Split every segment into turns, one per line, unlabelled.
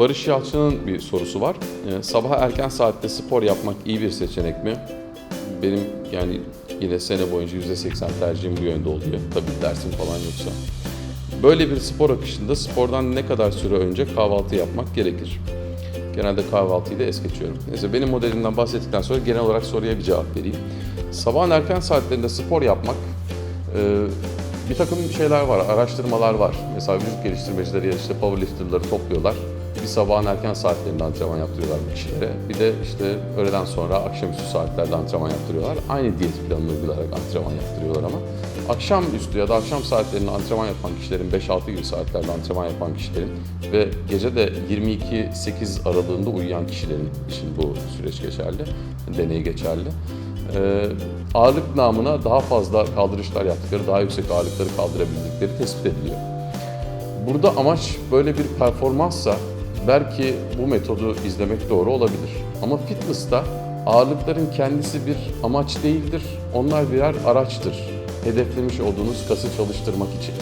Barış Yalçın'ın bir sorusu var. Ee, sabah erken saatte spor yapmak iyi bir seçenek mi? Benim yani yine sene boyunca %80 tercihim bu yönde oluyor. Tabii dersim falan yoksa. Böyle bir spor akışında spordan ne kadar süre önce kahvaltı yapmak gerekir? Genelde kahvaltıyı da es geçiyorum. Neyse benim modelimden bahsettikten sonra genel olarak soruya bir cevap vereyim. Sabahın erken saatlerinde spor yapmak e, bir takım şeyler var, araştırmalar var. Mesela vücut geliştirmecileri ya işte powerlifterları topluyorlar. Bir sabahın erken saatlerinde antrenman yaptırıyorlar bu kişilere. Bir de işte öğleden sonra akşamüstü saatlerde antrenman yaptırıyorlar. Aynı diyet planını uygulayarak antrenman yaptırıyorlar ama. Akşamüstü ya da akşam saatlerinde antrenman yapan kişilerin, 5-6 gibi saatlerde antrenman yapan kişilerin ve gece de 22-8 aralığında uyuyan kişilerin için bu süreç geçerli, deney geçerli e, ağırlık namına daha fazla kaldırışlar yaptıkları, daha yüksek ağırlıkları kaldırabildikleri tespit ediliyor. Burada amaç böyle bir performanssa belki bu metodu izlemek doğru olabilir. Ama fitness'ta ağırlıkların kendisi bir amaç değildir. Onlar birer araçtır. Hedeflemiş olduğunuz kası çalıştırmak için.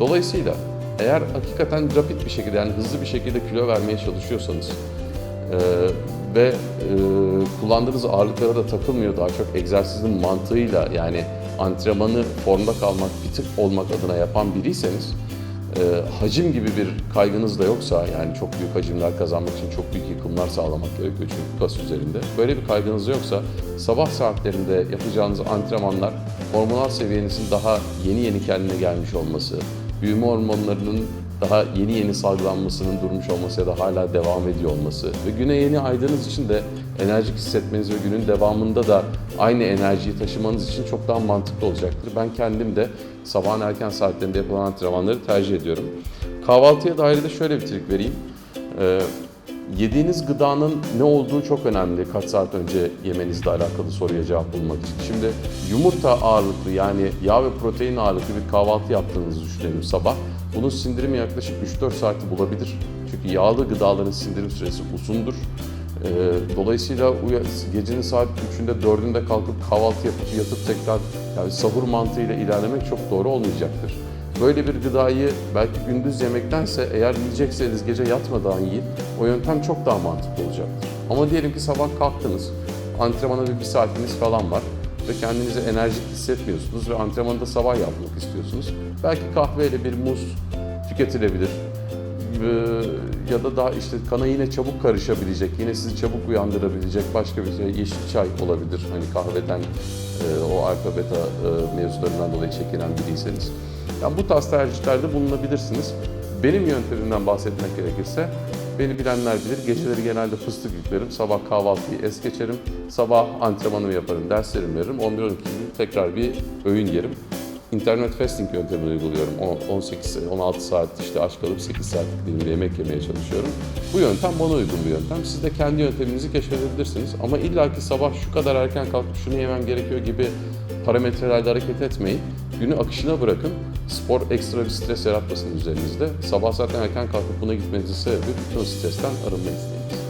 Dolayısıyla eğer hakikaten rapid bir şekilde yani hızlı bir şekilde kilo vermeye çalışıyorsanız ee, ve e, kullandığınız ağırlıklara da takılmıyor daha çok egzersizin mantığıyla yani antrenmanı formda kalmak, fitik olmak adına yapan biriyseniz e, hacim gibi bir kaygınız da yoksa yani çok büyük hacimler kazanmak için çok büyük yıkımlar sağlamak gerekiyor çünkü kas üzerinde. Böyle bir kaygınız yoksa sabah saatlerinde yapacağınız antrenmanlar hormonal seviyenizin daha yeni yeni kendine gelmiş olması, büyüme hormonlarının daha yeni yeni salgılanmasının durmuş olması ya da hala devam ediyor olması ve güne yeni aydığınız için de enerjik hissetmeniz ve günün devamında da aynı enerjiyi taşımanız için çok daha mantıklı olacaktır. Ben kendim de sabahın erken saatlerinde yapılan antrenmanları tercih ediyorum. Kahvaltıya dair de şöyle bir trik vereyim. Ee, Yediğiniz gıdanın ne olduğu çok önemli kaç saat önce yemenizle alakalı soruya cevap bulmak için. Şimdi yumurta ağırlıklı yani yağ ve protein ağırlıklı bir kahvaltı yaptığınızı düşünelim sabah. Bunun sindirimi yaklaşık 3-4 saati bulabilir. Çünkü yağlı gıdaların sindirim süresi uzundur. Ee, dolayısıyla gecenin saat 3'ünde 4'ünde kalkıp kahvaltı yapıp yatıp tekrar yani sahur mantığıyla ilerlemek çok doğru olmayacaktır. Böyle bir gıdayı belki gündüz yemektense eğer yiyecekseniz gece yatmadan yiyin. O yöntem çok daha mantıklı olacaktır. Ama diyelim ki sabah kalktınız, antrenmana bir, bir saatiniz falan var ve kendinizi enerjik hissetmiyorsunuz ve antrenmanı da sabah yapmak istiyorsunuz. Belki kahveyle bir muz tüketilebilir. Ya da daha işte kana yine çabuk karışabilecek, yine sizi çabuk uyandırabilecek başka bir şey, yeşil çay olabilir. Hani kahveden o alfa beta mevzularından dolayı çekinen biriyseniz. Yani bu tarz tercihlerde bulunabilirsiniz. Benim yöntemimden bahsetmek gerekirse beni bilenler bilir. Geceleri genelde fıstık yüklerim. Sabah kahvaltıyı es geçerim. Sabah antrenmanımı yaparım, derslerimi veririm. 11-12 gibi tekrar bir öğün yerim. Internet fasting yöntemini uyguluyorum. O- 18 16 saat işte aç kalıp 8 saatlik dilimde yemek yemeye çalışıyorum. Bu yöntem bana uygun bir yöntem. Siz de kendi yönteminizi keşfedebilirsiniz. Ama illaki sabah şu kadar erken kalkıp şunu yemem gerekiyor gibi parametrelerle hareket etmeyin. Günü akışına bırakın. Spor ekstra bir stres yaratmasın üzerinizde. Sabah zaten erken kalkıp buna gitmenizin sebebi bütün stresten arınma isteğiniz.